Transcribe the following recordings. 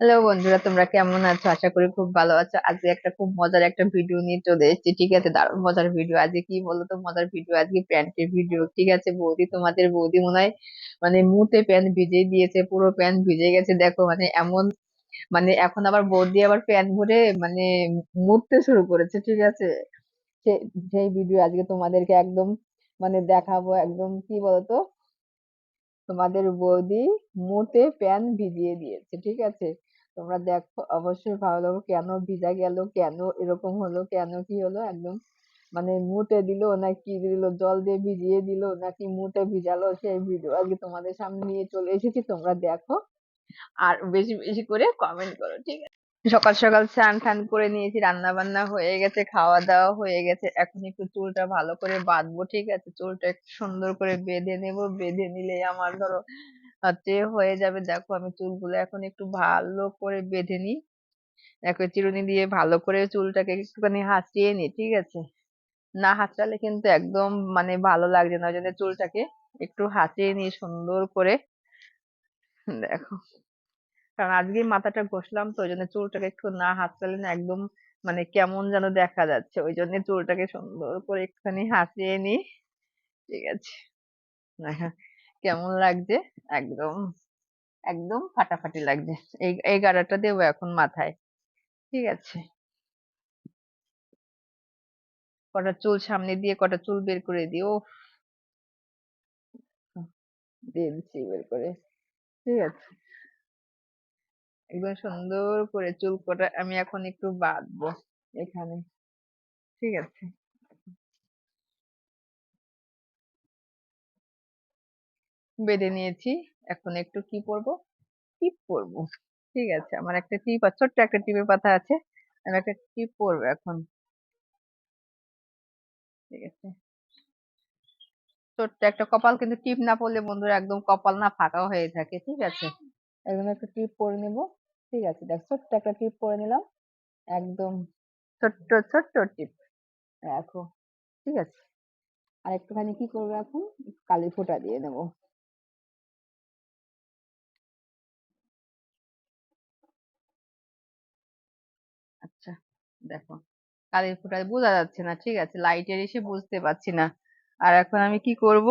Hello বন্ধুরা, তোমরা কেমন আছো? আশা করি খুব ভালো আছো। আজকে একটা খুব মজার একটা ভিডিও নিয়ে চলে এসেছি, ঠিক আছে? দারুণ মজার ভিডিও আজকে কি বলতো? মজার ভিডিও আজকে প্যান্টের ভিডিও ঠিক আছে? বৌদি, তোমাদের বৌদি মনে হয় মানে মুতে প্যান্ট ভিজে দিয়েছে, পুরো প্যান্ট ভিজে গেছে, দেখো মানে এমন মানে এখন আবার বৌদি আবার প্যান্ট ভরে মানে মুততে শুরু করেছে, ঠিক আছে? সেই ভিডিও আজকে তোমাদেরকে একদম মানে দেখাবো, একদম কি বলতো? তোমাদের বৌদি মুতে প্যান ভিজিয়ে দিয়েছে, ঠিক আছে? তোমরা দেখো অবশ্যই ভালো লাগবে কেন ভিজা গেল? কেন এরকম হলো? কেন কি হলো? একদম মানে মুতে দিল না কি দিল? জল দিয়ে ভিজিয়ে দিল নাকি মুতে ভিজালো? সেই ভিডিও আজকে তোমাদের সামনে নিয়ে চলে এসেছি। তোমরা দেখো আর বেশি বেশি করে কমেন্ট করো, ঠিক আছে? সকাল সকাল স্নান টান করে নিয়েছি রান্না বান্না হয়ে গেছে খাওয়া দাওয়া হয়ে গেছে। এখন একটু চুলটা ভালো করে বাঁধবো, ঠিক আছে? চুলটা একটু সুন্দর করে বেঁধে নেব। বেঁধে নিলে আমার ধরো হচ্ছে হয়ে যাবে, দেখো আমি চুলগুলো এখন একটু ভালো করে বেঁধে নিই। দেখো চিরুনি দিয়ে ভালো করে চুলটাকে একটুখানি হাঁচিয়ে নিই, ঠিক আছে? না হাঁচড়ালে কিন্তু একদম মানে ভালো লাগছে না, ওই জন্য চুলটাকে একটু হাঁচিয়ে নিই সুন্দর করে। দেখো, কারণ আজকেই মাথাটা ঘষলাম তো, ওই জন্য চুলটাকে একটু না হাতড়ালে না একদম মানে কেমন যেন দেখা যাচ্ছে, ওই জন্য চুলটাকে সুন্দর করে একটুখানি হাঁচিয়ে নিই, ঠিক আছে? কেমন লাগছে? একদম একদম ফাটাফাটি লাগছে। এই এই গাড়াটা দেবো এখন মাথায়। ঠিক আছে। কটা চুল সামনে দিয়ে, কটা চুল বের করে দিও দিয়ে দিচ্ছি বের করে। ঠিক আছে। একদম সুন্দর করে চুল কটা আমি এখন একটু বাঁধবো এখানে। ঠিক আছে। বেঁধে নিয়েছি। এখন একটু কি পরবো? টিপ পরবো। ঠিক আছে, আমার একটা টিপ আছে ছোট্ট একটা টিপের পাতা আছে। আমি একটা টিপ পরবো এখন। ঠিক আছে। ছোট্ট একটা কপাল, কিন্তু টিপ না পরলে বন্ধুরা একদম কপাল না ফাঁকা হয়ে থাকে। ঠিক আছে? একদম একটা টিপ পরে নেব। ঠিক আছে, দেখ, ছোট্ট একটা টিপ পরে নিলাম। একদম ছোট্ট ছোট্ট টিপ। দেখো ঠিক আছে? আর একটুখানি কি করব এখন? কালি ফোঁটা দিয়ে নেব। দেখো। কালির ফোঁটায় বোঝা যাচ্ছে না, ঠিক আছে? লাইটের এসে বুঝতে পারছি না। আর এখন আমি কি করব?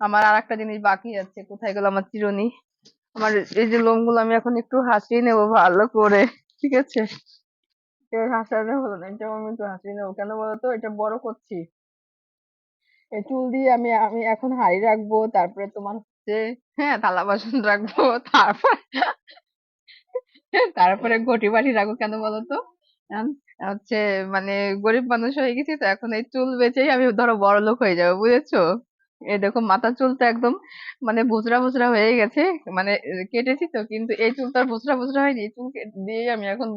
আমার আর একটা জিনিস বাকি আছে, কোথায় গেল আমার চিরুনি? আমার এই যে লোমগুলো আমি এখন একটু হাসিয়ে নেব ভালো করে, ঠিক আছে? হাসানো হলো না, এটা আমি একটু হাসিয়ে নেব। কেন বলতো? এটা বড় করছি। এই চুল দিয়ে আমি আমি এখন হাঁড়ি রাখব, তারপরে তোমার হচ্ছে হ্যাঁ থালা বাসন রাখব, তারপর, তারপরে ঘটি বাটি রাখব, কেন বলতো? হচ্ছে মানে গরিব মানুষ হয়ে গেছি তো এখন এই চুল বেচেই আমি ধরো বড় লোক হয়ে যাব, বুঝেছ? এই দেখো মাথার চুল তো একদম মানে বুজরা বুজরা হয়ে গেছে মানে কেটেছি তো, কিন্তু এই চুল তো আর বুজরা বুজরা হয়নি, এই চুল দিয়েই আমি এখন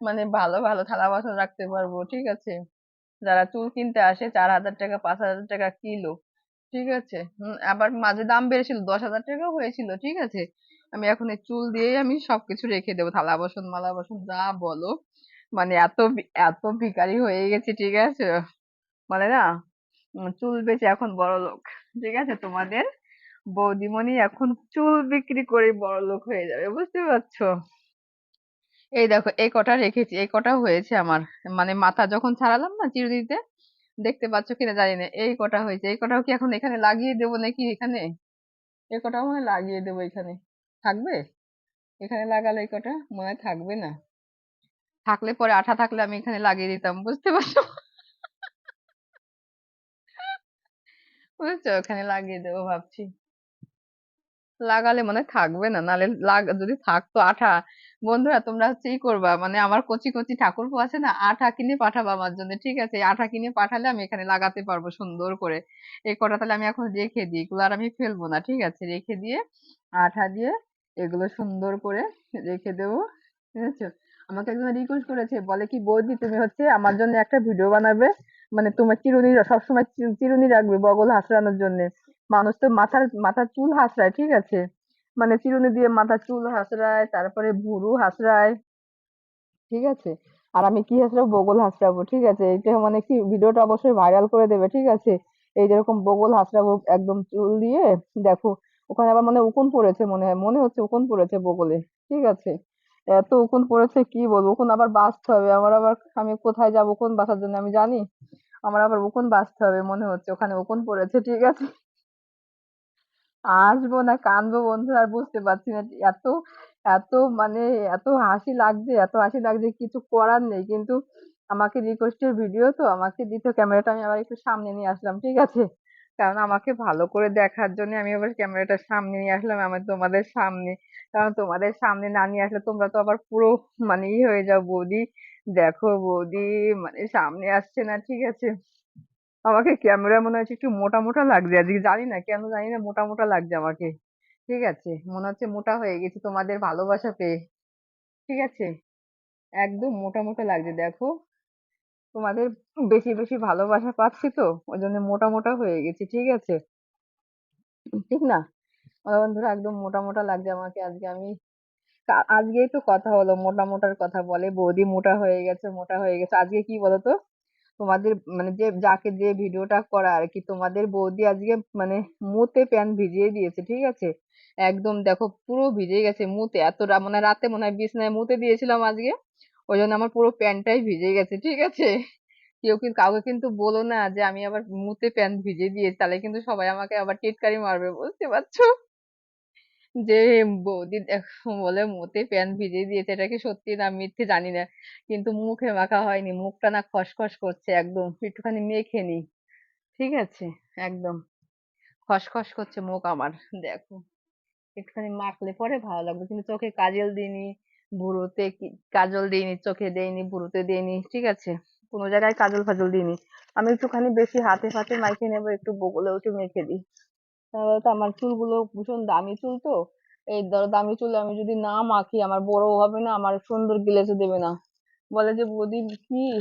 মানে ভালো ভালো থালা বাসন রাখতে পারব, ঠিক আছে? যারা চুল কিনতে আসে চার হাজার টাকা, পাঁচ হাজার টাকা কিলো, ঠিক আছে? আবার মাঝে দাম বেড়েছিল, দশ হাজার টাকাও হয়েছিল, ঠিক আছে? আমি এখন এই চুল দিয়েই আমি সবকিছু রেখে দেবো, থালা বাসন, মালা বাসন, যা বলো। মানে এত এত ভিখারি হয়ে গেছি, ঠিক আছে? মানে না চুল বেচে এখন বড় লোক, ঠিক আছে? তোমাদের বৌদিমণি এখন চুল বিক্রি করে বড় লোক হয়ে যাবে, বুঝতে পারছ? এই দেখো, এই কটা রেখেছি, এই কটা হয়েছে আমার। মানে মাথা যখন ছাড়ালাম না চিরুনিতে, দেখতে পাচ্ছ কিনা জানি না, এই কটা হয়েছে। এই কটাও কি এখন এখানে লাগিয়ে দেবো নাকি এখানে? এই কটাও মনে লাগিয়ে দেবো এখানে। থাকবে? এখানে লাগালে এই কটা? মনে থাকবে না। থাকলে পরে আঠা থাকলে আমি এখানে লাগিয়ে দিতাম, বুঝতে পারছ? বুঝছ? ওখানে লাগিয়ে দেবো ভাবছি। লাগালে মনে থাকবে না লাগ, যদি থাকতো আঠা। বন্ধুরা, তোমরা হচ্ছে করবা মানে আমার কচি কচি ঠাকুরপো আছে না, আঠা কিনে পাঠাবা আমার জন্য, ঠিক আছে? আঠা কিনে পাঠালে আমি এখানে লাগাতে পারব সুন্দর করে। এই কটা তাহলে আমি এখন রেখে দিই, এগুলো আর আমি ফেলব না, ঠিক আছে? রেখে দিয়ে আঠা দিয়ে এগুলো সুন্দর করে রেখে দেবো। আছে? আমাকে একজন রিকোয়েস্ট করেছে, বলে কি, বৌদি, তুমি হচ্ছে আমার জন্য একটা ভিডিও বানাবে। মানে তোমার চিরুনি, সবসময় চিরুনি রাখবে বগল হাসড়ানোর জন্য। মানুষ তো মাথার মাথার চুল হাসড়ায়, ঠিক আছে? মানে চিরুনি দিয়ে মাথার চুল হাসড়ায়, তারপরে ভুরু হাসড়ায়, ঠিক আছে? আর আমি কি হাসড়াবো? বগল হাসড়াবো, ঠিক আছে? এটা মানে কি ভিডিওটা অবশ্যই ভাইরাল করে দেবে, ঠিক আছে? এই যেরকম বগল হাসড়াবো একদম চুল দিয়ে, দেখো, ওখানে আবার মানে উকুন পড়েছে মনে হয়, মনে হচ্ছে উকুন পড়েছে বগলে, ঠিক আছে? এত উকুন পড়েছে কি বলব? উকুন আবার বাঁচতে হবে। আমার আবার আমি কোথায় যাব উকুন বাঁচার জন্য? আমি জানি। আমার আবার উকুন বাঁচতে হবে মনে হচ্ছে। ওখানে উকুন পড়েছে ঠিক আছে? আসব না, কাঁদবো বন্ধু, আর বুঝতে পারছি না। এত এত মানে এত হাসি লাগছে, এত হাসি লাগছে, কিছু করার নেই। কিন্তু আমাকে রিকোয়েস্টের ভিডিও তো, আমাকে দিতে ক্যামেরাটা আমি আবার একটু সামনে নিয়ে আসলাম, ঠিক আছে? কারণ আমাকে ভালো করে দেখার জন্য আমি আবার ক্যামেরাটা সামনে নিয়ে আসলাম আমার তোমাদের সামনে। কারণ তোমাদের সামনে না নিয়ে আসলে তোমরা তো আবার পুরো মানে ই হয়ে যাও বৌদি। দেখো বৌদি মানে সামনে আসছে না, ঠিক আছে? আমাকে ক্যামেরা মনে হচ্ছে একটু মোটা মোটা লাগছে আজকে, জানি না, কেন জানি না মোটা মোটা লাগছে আমাকে। ঠিক আছে? মনে হচ্ছে মোটা হয়ে গেছি তোমাদের ভালোবাসা পেয়ে। ঠিক আছে? একদম মোটা মোটা লাগছে, দেখো। তোমাদের বেশি বেশি ভালোবাসা পাচ্ছি তো ওই জন্য মোটা মোটা হয়ে গেছি, ঠিক আছে? ঠিক না? আমার বন্ধুরা একদম মোটা মোটা লাগছে আমাকে আজকে আমি আজকেই তো কথা হলো, মোটা, মোটার কথা বলে, বৌদি মোটা হয়ে গেছে, মোটা হয়ে গেছে, আজকে কি বলতো? তোমাদের মানে যে, যাকে যে ভিডিওটা করা আর কি, তোমাদের বৌদি আজকে মানে মুতে প্যান ভিজিয়ে দিয়েছে, ঠিক আছে? একদম দেখো পুরো ভিজে গেছে মুতে এত মানে রাতে মনে হয় বিছনায় মুতে দিয়েছিলাম আজকে। ওই জন্য আমার পুরো প্যান্টটাই ভিজে গেছে, ঠিক আছে? কেউ কিন্তু কাউকে কিন্তু বলো না যে আমি আবার মুতে প্যান্ট ভিজে দিয়েছি, তাহলে কিন্তু সবাই আমাকে আবার টিটকারি মারবে, বুঝতে পারছ? যে বৌদি বলে মুতে প্যান্ট ভিজিয়ে দিয়েছে, এটা কি সত্যি না মিথ্যে জানি না, কিন্তু মুখে মাখা হয়নি, মুখটা না খসখস করছে একদম, একটুখানি মেখে নি ঠিক আছে? একদম, খসখস করছে মুখ আমার, দেখো, একটুখানি মাখলে পরে ভালো লাগবে, কিন্তু চোখে কাজল দিইনি কি- কাজল দিইনি, চোখে দেইনি ভুরুতে দিইনি, ঠিক আছে? কোনো জায়গায় কাজল ফাজল দিইনি। আমি একটুখানি বেশি হাতে ফাতে মাইখে নেব, একটু বগলেও একটু মেখে দিই। তাহলে তো আমার চুলগুলো ভীষণ দামি চুল তো। এই ধরো দামি চুল আমি যদি না মাখি, আমার বড়ও হবে না, আমার সুন্দর গ্লেজও দেবে না। বলে যে, বৌদি, কি?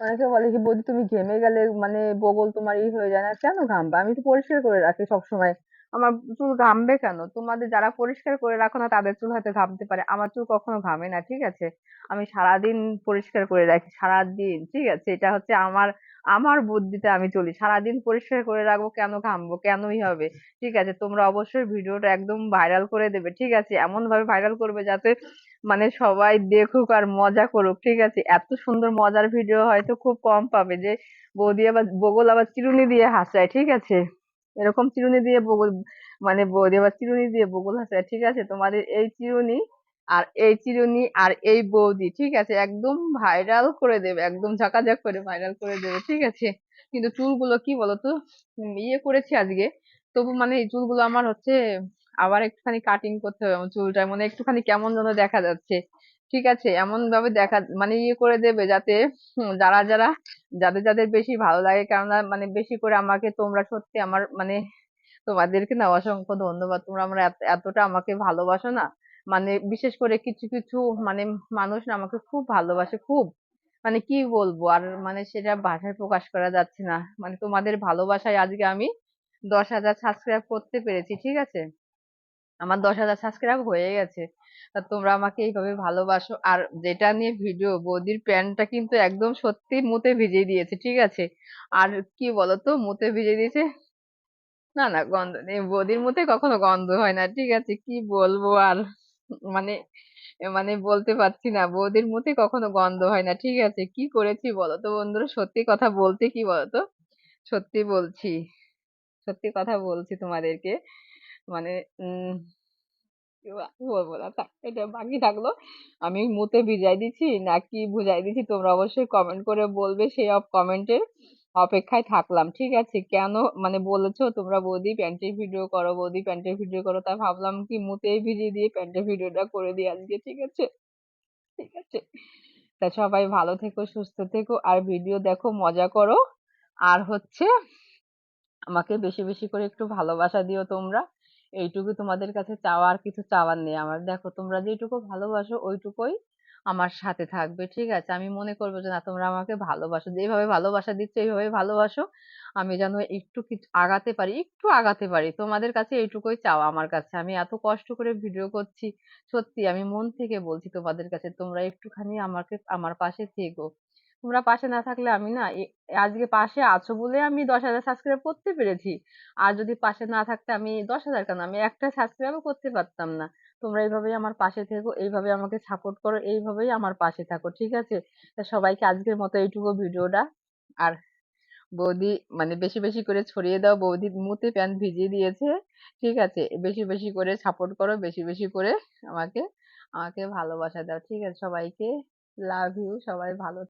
অনেকে বলে কি, বৌদি, তুমি ঘেমে গেলে মানে বগল তোমার ই হয়ে যায় না? কেন ঘামবে? আমি তো পরিষ্কার করে রাখি সবসময়। আমার চুল ঘামবে কেন? তোমাদের যারা পরিষ্কার করে রাখো না, তাদের চুল হয়তো ঘামতে পারে। আমার চুল কখনো ঘামে না, ঠিক আছে? আমি সারাদিন পরিষ্কার করে রাখি, সারাদিন, ঠিক আছে? এটা হচ্ছে আমার আমার বুদ্ধিতে আমি চলি। সারাদিন পরিষ্কার করে রাখব, কেন ঘামবো? কেনই হবে? ঠিক আছে? তোমরা অবশ্যই ভিডিওটা একদম ভাইরাল করে দেবে, ঠিক আছে? এমন ভাবে ভাইরাল করবে যাতে মানে সবাই দেখুক আর মজা করুক, ঠিক আছে? এত সুন্দর মজার ভিডিও হয়তো খুব কম পাবে যে বৌদি আবার বগল আবার চিরুনি দিয়ে হাসায় ঠিক আছে? এরকম চিরুনি দিয়ে বগল মানে আবার চিরুনি দিয়ে বগল হাসায় ঠিক আছে, তোমাদের এই চিরুনি আর এই চিরুনি আর এই বৌদি, ঠিক আছে? একদম ভাইরাল করে দেবে, একদম ঝাঁকাঝাক করে ভাইরাল করে দেবে, ঠিক আছে? কিন্তু চুলগুলো কি বলতো? ইয়ে করেছি আজকে। তবু মানে এই চুলগুলো আমার হচ্ছে আবার একটুখানি কাটিং করতে হবে, আমার চুলটা মানে একটুখানি কেমন যেন দেখা যাচ্ছে। ঠিক আছে এমন ভাবে দেখা মানে ইয়ে করে দেবে যাতে যারা যারা, যাদের যাদের বেশি ভালো লাগে, কেননা মানে বেশি করে আমাকে তোমরা সত্যি আমার মানে তোমাদেরকে না অসংখ্য ধন্যবাদ। তোমরা আমরা এত- এতটা আমাকে ভালোবাসো না। মানে বিশেষ করে কিছু কিছু মানে মানুষ না আমাকে খুব ভালোবাসে, খুব। মানে কি বলব, আর মানে সেটা ভাষায় প্রকাশ করা যাচ্ছে না। মানে তোমাদের ভালোবাসায় আজকে আমি দশ হাজার সাবস্ক্রাইব করতে পেরেছি, ঠিক আছে? আমার দশ হাজার সাবস্ক্রাইব হয়ে গেছে। তা তোমরা আমাকে এইভাবে ভালোবাসো। আর যেটা নিয়ে ভিডিও বৌদির প্যান্টটা কিন্তু একদম সত্যি মুতে ভিজিয়ে দিয়েছে, ঠিক আছে? আর কি বলতো, মুতে ভিজিয়ে দিয়েছে? না না, গন্ধ নেই। বৌদির মুতে কখনো গন্ধ হয় না, ঠিক আছে? কি বলব আর? মানে মানে বলতে পারছি না। বৌদির মুতে কখনো গন্ধ হয় না, ঠিক আছে? কি করেছি বলো তো বন্ধুরা? সত্যি কথা বলতে কি বলতো? সত্যি বলছি। সত্যি কথা বলছি তোমাদেরকে। মানে কি বলব না থাক এটা বাকি থাকল। আমি মুতে ভিজাই দিচ্ছি, নাকি ভুজাই দিচ্ছি, তোমরা অবশ্যই কমেন্ট করে বলবে সেই কমেন্টের অপেক্ষায় থাকলাম, ঠিক আছে? কেন মানে বলেছ তোমরা বৌদি প্যান্টের ভিডিও করো, বৌদি প্যান্টের ভিডিও করো তাই ভাবলাম কি মুতেই ভিজিয়ে দিয়ে প্যান্টের ভিডিওটা করে দিই আজকে, ঠিক আছে? ঠিক আছে? তা সবাই ভালো থেকো, সুস্থ থেকো, আর ভিডিও দেখো, মজা করো। আর হচ্ছে, আমাকে বেশি বেশি করে একটু ভালোবাসা দিও তোমরা। এইটুকু তোমাদের কাছে চাওয়া আর কিছু চাওয়ার নেই আমার। দেখো, তোমরা যেটুকু ভালোবাসো, ওইটুকুই আমার সাথে থাকবে, ঠিক আছে? আমি মনে করব যে, না, তোমরা আমাকে ভালোবাসো যেভাবে ভালোবাসা দিচ্ছ, এইভাবে ভালোবাসো। আমি যেন একটু কিছু আগাতে পারি, একটু আগাতে পারি। তোমাদের কাছে এইটুকুই চাওয়া আমার কাছে। আমি এত কষ্ট করে ভিডিও করছি, সত্যি আমি মন থেকে বলছি তোমাদের কাছে, তোমরা একটুখানি আমাকে, আমার পাশে থেকো। তোমরা পাশে না থাকলে আমি না, এ- আজকে পাশে আছো বলে আমি দশ হাজার সাবস্ক্রাইব করতে পেরেছি। আর যদি পাশে না থাকতে আমি দশ হাজার কেন? আমি একটা সাবস্ক্রাইবও করতে পারতাম না। তোমরা এইভাবেই আমার পাশে থেকো, এইভাবে আমাকে সাপোর্ট করো, এইভাবেই আমার পাশে থাকো, ঠিক আছে? তা সবাইকে আজকের মতো এইটুকু ভিডিওটা। আর বৌদি মানে বেশি বেশি করে ছড়িয়ে দাও বৌদির মুতে প্যান্ট ভিজিয়ে দিয়েছে, ঠিক আছে? বেশি বেশি করে সাপোর্ট করো, বেশি বেশি করে আমাকে আমাকে ভালোবাসা দাও, ঠিক আছে? সবাইকে লাভ ইউ সবাই ভালো